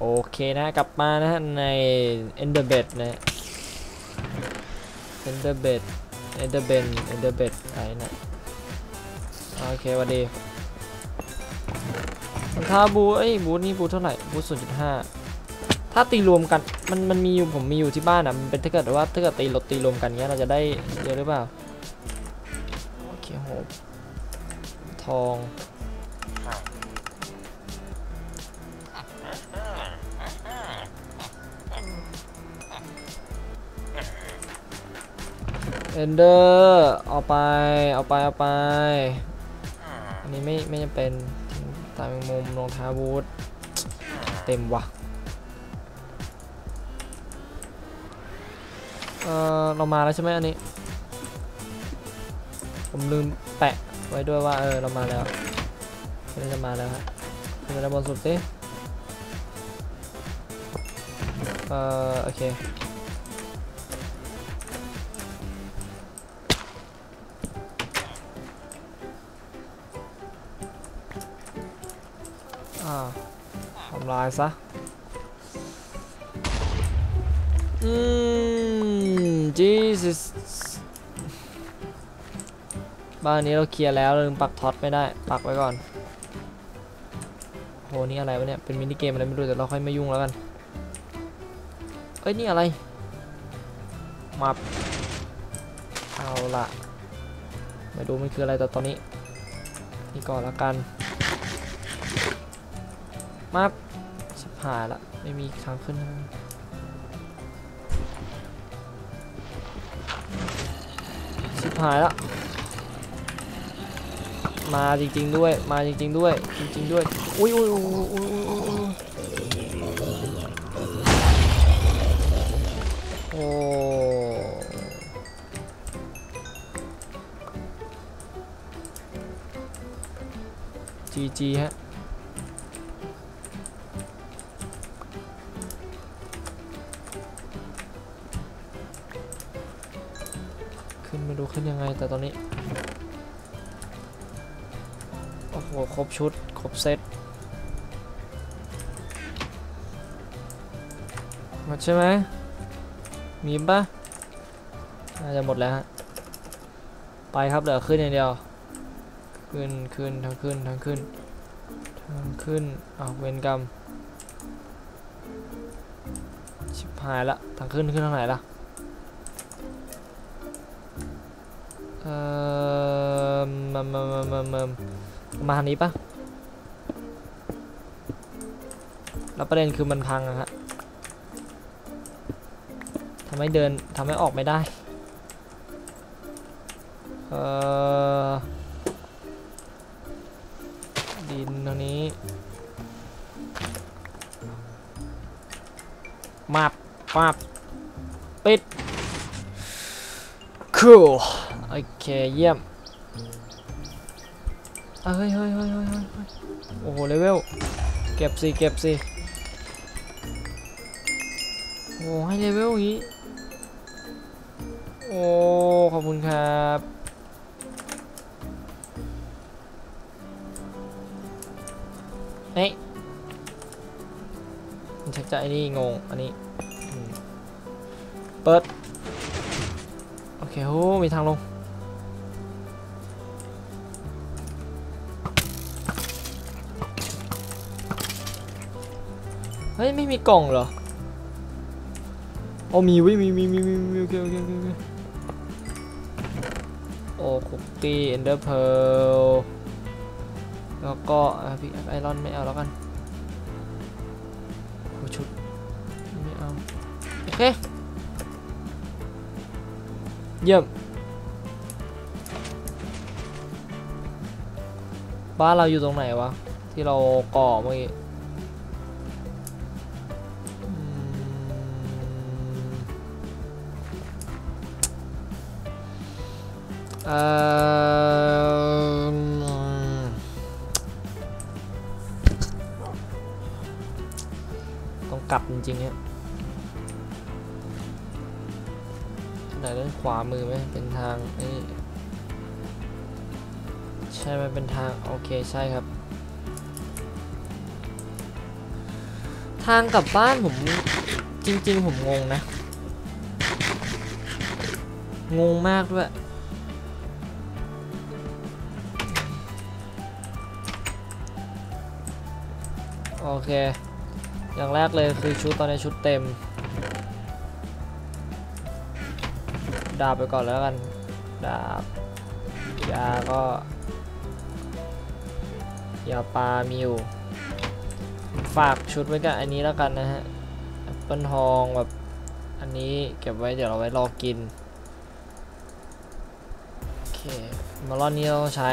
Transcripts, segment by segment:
โอเคนะกลับมานะใน Enderbed นะ Enderbed Enderbed Enderbed อะไรนะโอเคหวันดีรองเท้าบูเอ้ยบูนี่บูเท่าไหร่บูศูนย์จุดห้าถ้าตีรวมกันมันมันมีอยู่ผมมีอยู่ที่บ้านอะมันเป็นถ้าเกิดว่าถ้าเกิดตีรถตีรวมกันเงี้ยเราจะได้เยอะหรือเปล่าโอเคโหทอง เอนเดอร์เอาไปเอาไปเอาไปอันนี้ไม่ไม่จำเป็นทิ้งตามมุมรองเท้าบูทเต็มว่ะเออเรามาแล้วใช่ไหมอันนี้ ผมลืมแปะไว้ด้วยว่าเออเรามาแล้วอันนี้จะมาแล้วฮะขึ้นไปด้านบนสุดสิเออโอเคำลายซะ อืม Jesus บ้านนี้เราเคลียร์แล้วลืมปักท็อตไม่ได้ ปักไว้ก่อนโหนี่อะไรวะเนี่ย เป็นมินิเกมอะไรไม่รู้แต่เราค่อยไม่ยุ่งแล้วกัน เอ้ย นี่อะไร มาเอาละไม่รู้มันคืออะไรแต่ตอนนี้ นี่ก่อนละกัน มา หายละไม่มีทางขึ้นนะชิบหายละมาจริงๆด้วยมาจริงๆด้วยจริงๆด้วยอุ้ยอุ้ยอุ้ยอุ้ยอุ้ยอุ้ยอุ้ยโอ้จีจีฮะ ม่รู้ขึ้นยังไงแต่ตอนนี้ โอ้โห ครบชุด ครบเซตหมดใช่ไหมมีปะน่าจะหมดแล้วฮะ ไปครับเหลือขึ้นอย่างเดียว ขึ้นขึ้นทางขึ้นทางขึ้นทางขึ้นอ้าวเวนกรรม ชิบหายละ ทางขึ้นขึ้นทางไหนล่ะ มามามามามามาทางนี้ปะแล้วประเด็นคือมันพังอะฮะทำให้เดินทำให้ออกไม่ได้ เอ่อ ดินตรงนี้ มาบมาบปิด cool โอ เคเยี่ยมเฮ้ยเฮ้ยเฮ้ยเฮ้ยเฮ้ยโอ้โหเลเวลเก็บสิเก็บสิโอ้ให้เลเวลนี้โอ้ขอบคุณครับเฮ้ยมันชักจะไอ้นี่งงอันนี้เปิดโอเคโอ้มีทางลง เฮ้ย ไม่มีกล่องเหรอโอ้มีวิมีมีมีมีมีโอเคโอเคโอเคโอเคโอ้คุกกี้เอนเดอร์เพลแล้วก็พิกไอรอนไม่เอาแล้วกันโอชุดไม่เอา โอเค เยี่ยม บ้านเราอยู่ตรงไหนวะ ที่เราก่อเมื่อกี้ ต้องกลับจริงๆเนี่ยไหนด้านขวามือไหมเป็นทางไอ้นี่ใช่ไหมเป็นทาง โอเค ใช่ครับ ทางกลับบ้านผมจริง ๆ ผมงงนะ งงมากด้วย โอเค อย่างแรกเลยคือชุดตอนนี้ชุดเต็ม ดาบไปก่อนแล้วกัน ดาบยาก็ยาปลามีอยู่ ฝากชุดไว้กับอันนี้แล้วกันนะฮะแอปเปิลทองแบบอันนี้เก็บไว้เดี๋ยวเราไว้รอกิน โอเค มาลอนนี้เราต้องใช้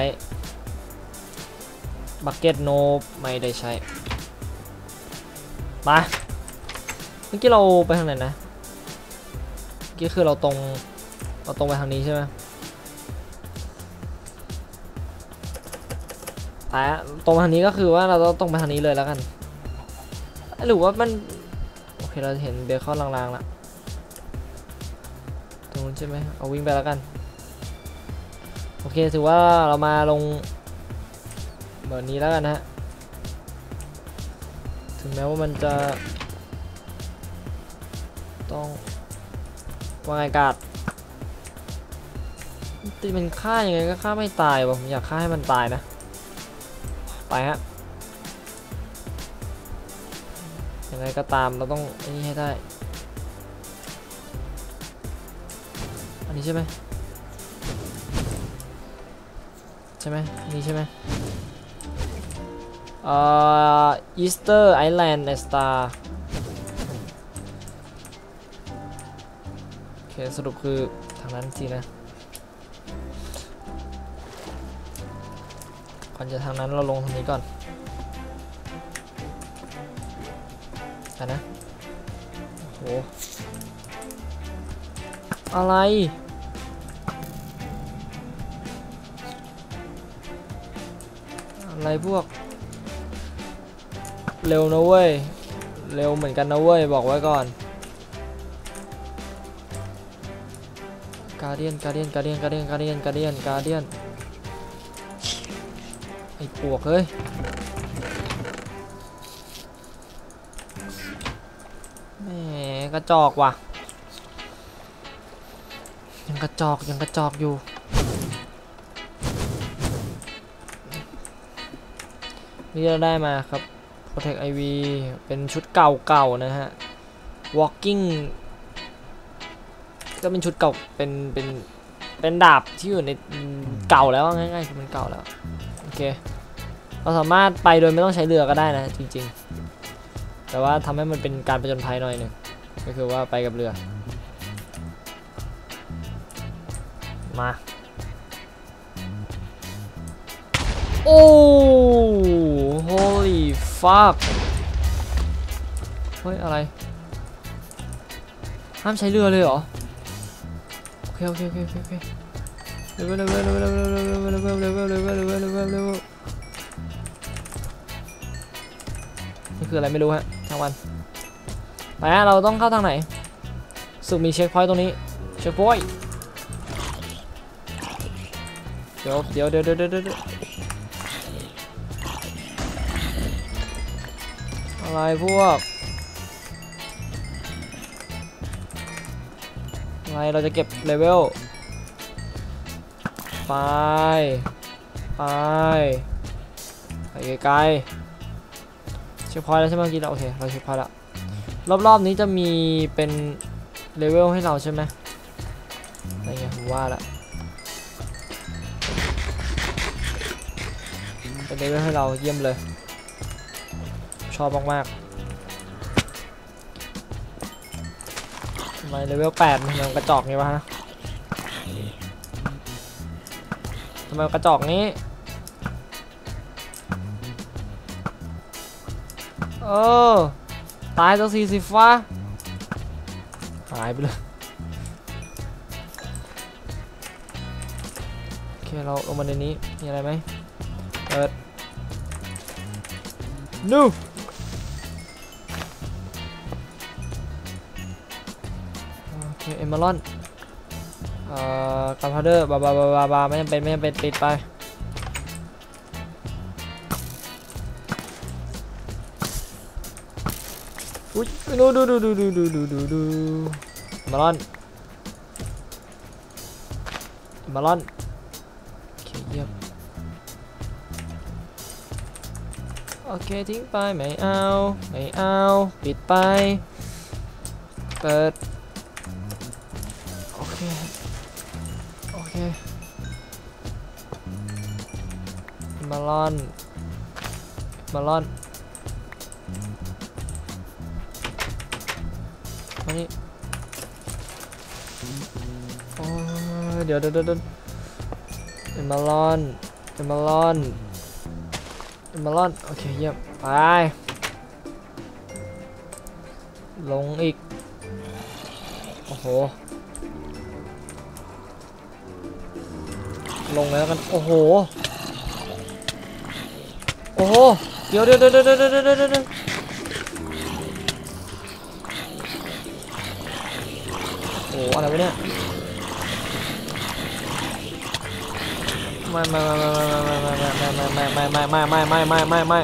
บักเก็ตโนไม่ได้ใช้ มาเมื่อกี้เราไปทางไหนนะเมื่อกี้คือเราตรงเราตรงไปทางนี้ใช่ไหมแต่ตรงทางนี้ก็คือว่าเราต้องตรงไปทางนี้เลยแล้วกันหรือว่ามันโอเคเราเห็นเบคอนลางๆละตรงนู้นใช่ไหมเอาวิ่งไปแล้วกันโอเคถือว่าเรามาลงแบบนี้แล้วกันนะฮะ ถึงแม้ว่ามันจะต้องว่าไงกาดตีมันฆ่ายังไงก็ฆ่าไม่ตายวะผมอยากฆ่าให้มันตายนะ ไปฮะยังไงก็ตามเราต้องอ้นี่ให้ได้ อันนี้ใช่ไหมใช่ไหมนนี้ใช่ไหม เอ่อ Easter Island Star โอเคสรุปคือทางนั้นสินะก่อนจะทางนั้นเราลงทางนี้ก่อนกันนะโอ้โหอะไรอะไรพวก เร็วนะเว้ย เร็วเหมือนกันนะเว้ย บอกไว้ก่อนการเดียนการเดียนการเดียนการเดียนการเดียนการเดียนการเดียนไอ้ปวกเฮ้ยแหมกระจอกว่ะ ยังกระจอกยังกระจอกอยู่นี่เราได้มาครับ Protect IV เป็นชุดเก่าๆนะฮะ Walking ก็เป็นชุดเก่า เป็น เป็น เป็นดาบที่อยู่ในเก่าแล้วง่ายๆคือมันเก่าแล้ว โอเค เราสามารถไปโดยไม่ต้องใช้เรือก็ได้นะ จริงๆ แต่ว่าทำให้มันเป็นการประจนภัยหน่อยหนึ่งก็คือว่าไปกับเรือ มาโอ้ holy fuck เฮ้ย อะไร ห้ามใช้เรือเลยเหรอ โอเค โอเค โอเค โอเคเร็วเร็วเร็วเร็วเร็วเร็วเร็วเร็วเร็วเร็วเร็วเร็วเร็วเร็วเร็วเร็วเร็วนี่คืออะไรไม่รู้ฮะทางวันไปฮะเราต้องเข้าทางไหนสึกมีเช็คพอยต์ตรงนี้ เช็คพอยต์เดี๋ยวเดี๋ยวเดี๋ยวเดี๋ยวเดี๋ยว อะไรพวกอะไรเราจะเก็บเลเวลไปไปไปไกลๆเช็คพอยต์แล้วใช่ไหมเมื่อกี้เราโอเคเราเช็คพอยต์แล้วรอบๆนี้จะมีเป็นเลเวลให้เราใช่ไหมอะไรเงี้ยผมว่าละเป็นเลเวลให้เราเยี่ยมเลย ชอบมากๆทำไมเลเวล8มันกระจอกงี้วะฮะทำไมกระจอกนี้เออตายตัวสี่สิบฟ้าหายไปเลยโอเคเราลงมาในนี้มีอะไรไหมเปิดนู เอมเมอรอนเอ่อการพาวเดอร์บาบาบาบาบาไม่จำเป็นไม่จำเป็นปิดไปอุ้ยดูดูดูดูดูดูดูดูดูมาลอนมาลอนโอเคเยี่ยมโอเคทิ้งไปไม่เอาไม่เอาปิดไปเปิด มาลอน มาลอนมานี่โอ้เดี๋ยวเดี๋ยวเดี๋ยวเอมาลอน เอมาลอน เอมาลอน โอเคเยี่ยม ไป ลงอีก โอ้โห ลงแล้วกัน โอ้โห อ้โห เดี๋ยวเดี๋ยวเดี๋ยวเดี๋ยวเดี๋ยวเดี๋ยวเดี๋ยวโอ้โหอะไรวะเนี่ยไม่ไม่ไม่ไม่ไม่ไม่ไม่ไม่ไม่ไม่ไม่ไม่ไม่ไม่ไม่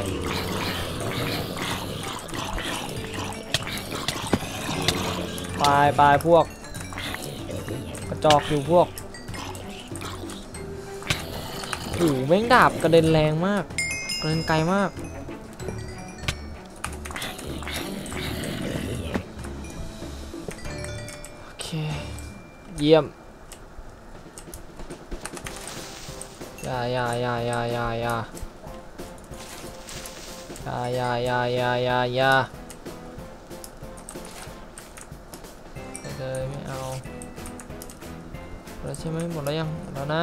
ไปไปพวกกระจอกอยู่พวกโอ้โหแม่งดาบกระเด็นแรงมาก เด็นไกลมาก โอเค เยี่ยมอย่าอย่าอย่าอย่าอย่าอย่าอย่าอย่าอย่าอย่าอย่ายาเลยไม่เอาแล้วใช่ไหมหมดแล้วยังแล้วนะ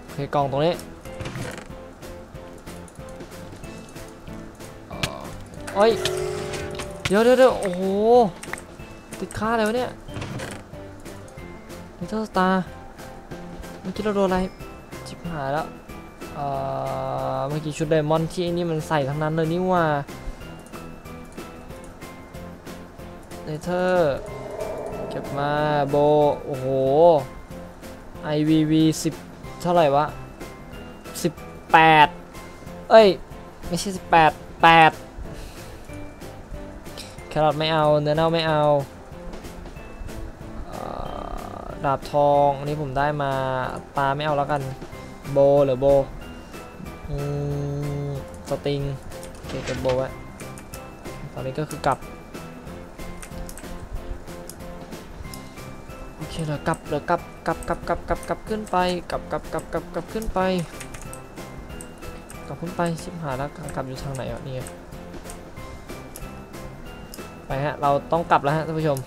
โอเคกล่องตรงนี้ เอ้ยเดี๋ยวเดี๋ยวเดี๋ยวโอ้โห ติดค่าอะไรวะเนี่ยลิตเติ้ลสตาร์เมื่อกี้เราโดนอะไรชิบหายแล้วเอ่อเมื่อกี้ชุดไดมอนด์ที่ไอ้นี่มันใส่ทั้งนั้นเลยนี่ว่าเนเธอร์เก็บมาโบ โอ้โห IVV 10 เท่าไหร่วะ 18 เอ้ย ไม่ใช่ 18 8แครอทไม่เอาเนื้อเน่าไม่เอาดาบทองอันนี้ผมได้มาตาไม่เอาแล้วกันโบหรือโบอสติงโอเคก็บโบไว้ตอนนี้ก็คือกลับโอเคเดี๋ยกลับเดี๋ยกลับกลับกลับกลับกลับกลับขึ้นไปกลับกลับกลับกลับกลับขึ้นไปกลับขึ้นไปชิบหายแล้วกลับอยู่ทางไหนอะนี่ ไปฮะ เราต้องกลับแล้วฮะท่านผู้ชม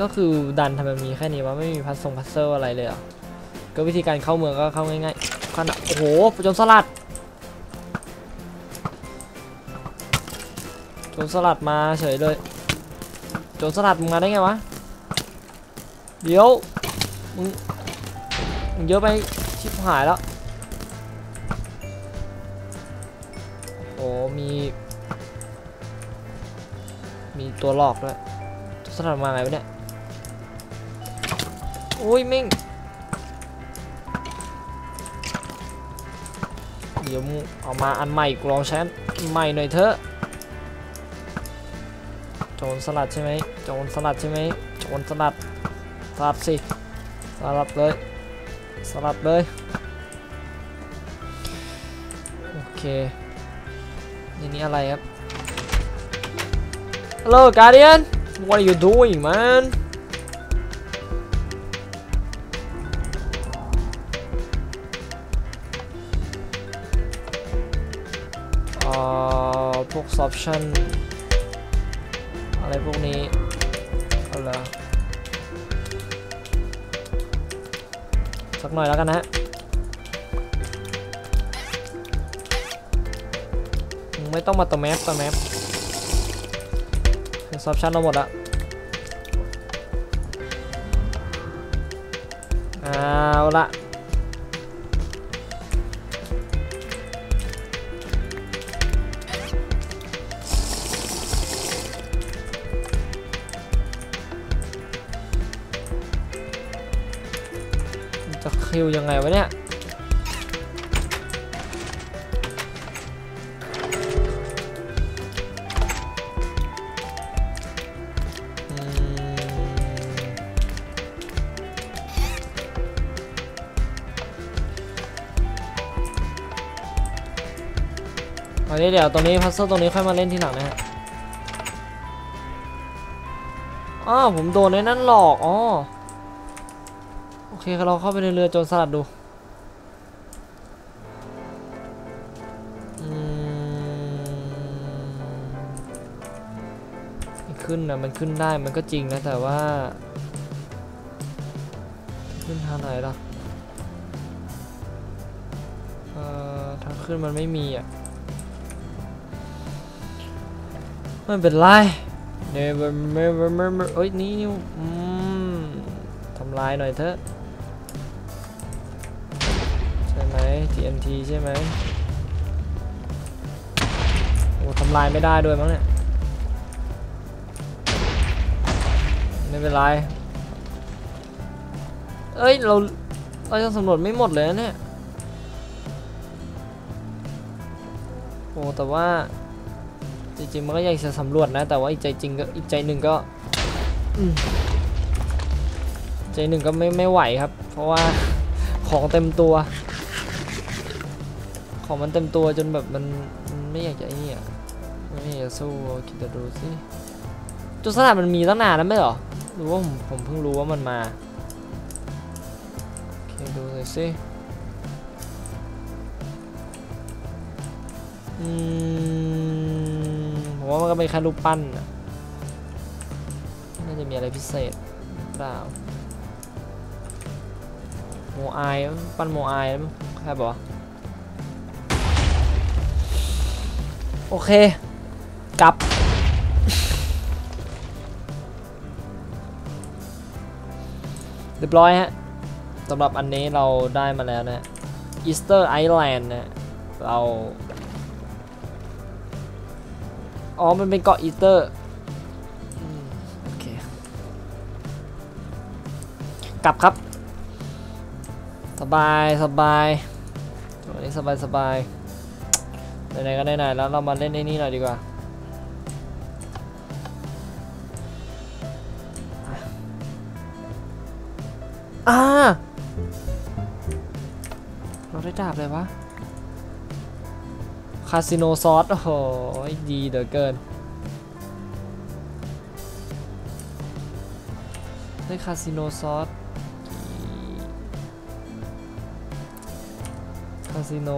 ก็คือดันทำไมมีแค่นี้วะไม่มีพัซซงพัซเซิลอะไรเลยเหรอก็วิธีการเข้าเมืองก็เข้าง่ายๆขนาดโอ้โหจรสลัดจรสลัดมาเฉยเลยโจรสลัดมึงมาได้ไงวะ เดี๋ยวมึงมึงเยอะไปชิบหายแล้ว โอ้มี ตัวหลอกด้วยสลัดมาไงวะเนี่ยโอ้ยมิ่งเดี๋ยวมึงเอามาอันใหม่กูลองใช้อันใหม่หน่อยเถอะโจรสลัดใช่ไหมโจรสลัดใช่ไหมโจรสลัดสลัดสิสลัดเลยสลัดเลยโอเคนี่นี่อะไรครับ Hello, Guardian. What are you doing, man? Uh, อ่าพวก option อะไรพวกนี้เอาละสักหน่อยแล้วกันนะฮะไม่ต้องมาตัวแมปตัวแมป ซอปชั่นเราหมดอะเอาละจะคิวยังไงวะเนี่ย อันนี้เดี๋ยวตรงนี้พัซเซิลตรงนี้ค่อยมาเล่นทีหลังนะฮะอ้าวผมโดนในนั้นหลอกอ๋อโอเคเราเข้าไปในเรือโจรสลัดดูอืมขึ้นนะมันขึ้นได้มันก็จริงนะแต่ว่า ขึ้นทางไหนล่ะเอ่อทางขึ้นมันไม่มีอะ ไม่เป็นไร never never never เอ้ยนี่นี่ทำลายหน่อยเถอะ ใช่ไหม TNT ใช่ไหมโอ้ทำลายไม่ได้ด้วยมั้งเนี่ยไม่เป็นไรเอ้ยเราเรายังสำรวจไม่หมดเลยนะเนี่ยโอ้แต่ว่า จริงๆมันก็อยากจะสำรวจนะ แต่ว่าอีกใจจริงก็อีกใจหนึ่งก็ใจหนึ่งก็ไม่ไม่ไหวครับ เพราะว่าของเต็มตัว ของมันเต็มตัวจนแบบมันไม่อยากจะไอ้นี่อะไม่อยากจะสู้คิดแต่ดูสิจุดสลัดมันมีตั้งนานแล้วไม่หรอหรือว่าผมผมเพิ่งรู้ว่ามันมาโอเคดูหน่อยสิอืม ว่ามันก็เป็นแค่รูปปั้นน่ะน่าจะมีอะไรพิเศษเปล่าโมอายปั้นโมอายมั้งใช่ปะวะโอเค กลับ เรียบร้อยฮะสำหรับอันนี้เราได้มาแล้วนะอีสเตอร์ไอแลนด์นะเรา อ๋อ มันเป็นเกาะอีสเตอร์โอเค กลับครับ สบายสบายวันนี้สบายสบายไหนๆก็ไหนๆแล้วเรามาเล่นไอ้นี่หน่อยดีกว่าอ่าเราได้ดาบเลยวะาสิโนซอส โอ้โห ดีเหลือเกิน ได้คาสิโนซอส คาสิโน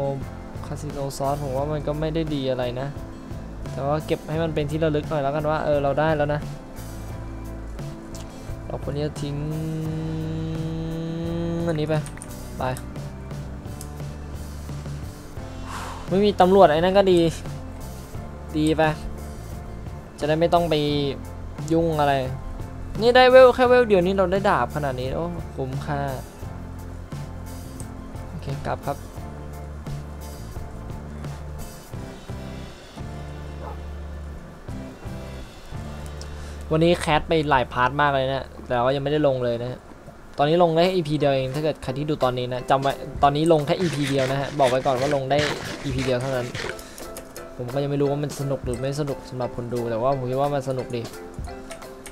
คาสิโนซอส ผมว่ามันก็ไม่ได้ดีอะไรนะ แต่ว่าเก็บให้มันเป็นที่ระลึกหน่อยแล้วกันว่า เออ เราได้แล้วนะเราควรจะทิ้งอันนี้ไป ไป ไม่มีตำรวจไอ้นั่นก็ดี ดีไปจะได้ไม่ต้องไปยุ่งอะไร นี่ได้เวลแค่เวลเดียวนี้เราได้ดาบขนาดนี้โอ้คุ้มค่า โอเคกลับครับ วันนี้แคสไปหลายพาร์ทมากเลยนะ แต่ว่ายังไม่ได้ลงเลยนะฮะ ตอนนี้ลงได้ EP เดียวเองถ้าเกิดใครที่ดูตอนนี้นะจำไว้ตอนนี้ลงแค่ EP เดียวนะฮะบอกไว้ก่อนว่าลงได้ EP เดียวเท่านั้น ผมก็ยังไม่รู้ว่ามันสนุกหรือไม่สนุกสำหรับคนดูแต่ว่าผมคิดว่ามันสนุกดี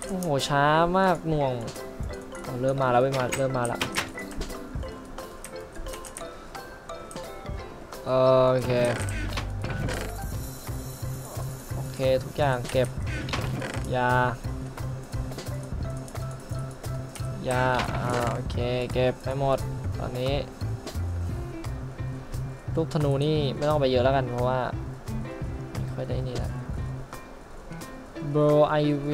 โอ้โหช้ามากหน่วงเเริ่มมาแล้วไม่มาเริ่มมาล้วโอเคโอเคทุกอย่างเก็บยา ยาอ่าโอเคเก็บไปหมดตอนนี้ ลูกธนูนี่ไม่ต้องไปเยอะแล้วกันเพราะว่าไม่ค่อยได้นี่แหละ bro iv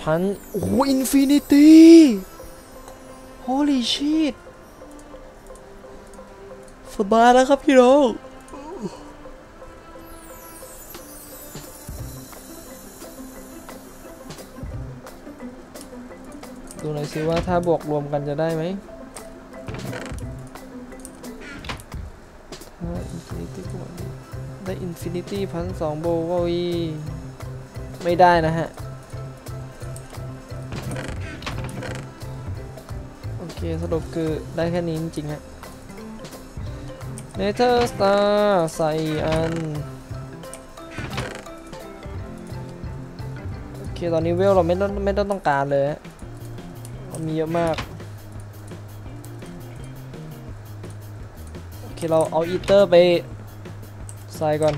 พันโอ้อินฟินิตี้ holy shit สบายแล้วครับพี่น้อง ดูหน่อยสิว่าถ้าบวกรวมกันจะได้ไหมถ้าอินฟินิตี้บวกได้อินฟินิตี้พันสองโบวีไม่ได้นะฮะ โอเคสรุปคือได้แค่นี้จริงๆฮะเนเธอร์สตาร์ใส่อันโอเค ตอนนี้เวลเราไม่ต้องไม่ต้องต้องการเลยฮะ มีเยอะมาก โอเค เราเอาอีเตอร์ไปใส่ก่อน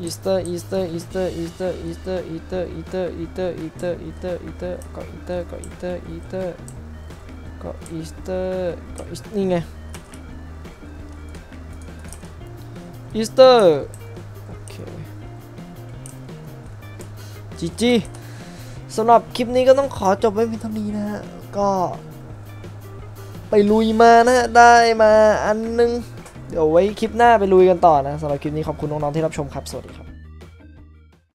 อีสเตอร์อีสเตอร์อีสเตอร์อีสเตอร์อีสเตอร์อีสเตอร์อีสเตอร์อีสเตอร์อีสเตอร์อีสเตอร์อีสเตอร์ก็อีสเตอร์ก็อีสเตอร์อีสเตอร์ก็อีสเตอร์ก็อีสนี่ไงอีสเตอร์โอเคจีจี สำหรับคลิปนี้ก็ต้องขอจบไว้เพียงเท่านี้นะฮะ ก็ไปลุยมานะฮะ ได้มาอันนึง เดี๋ยวไว้คลิปหน้าไปลุยกันต่อนะสำหรับคลิปนี้ขอบคุณน้องๆที่รับชมครับ สวัสดีครับ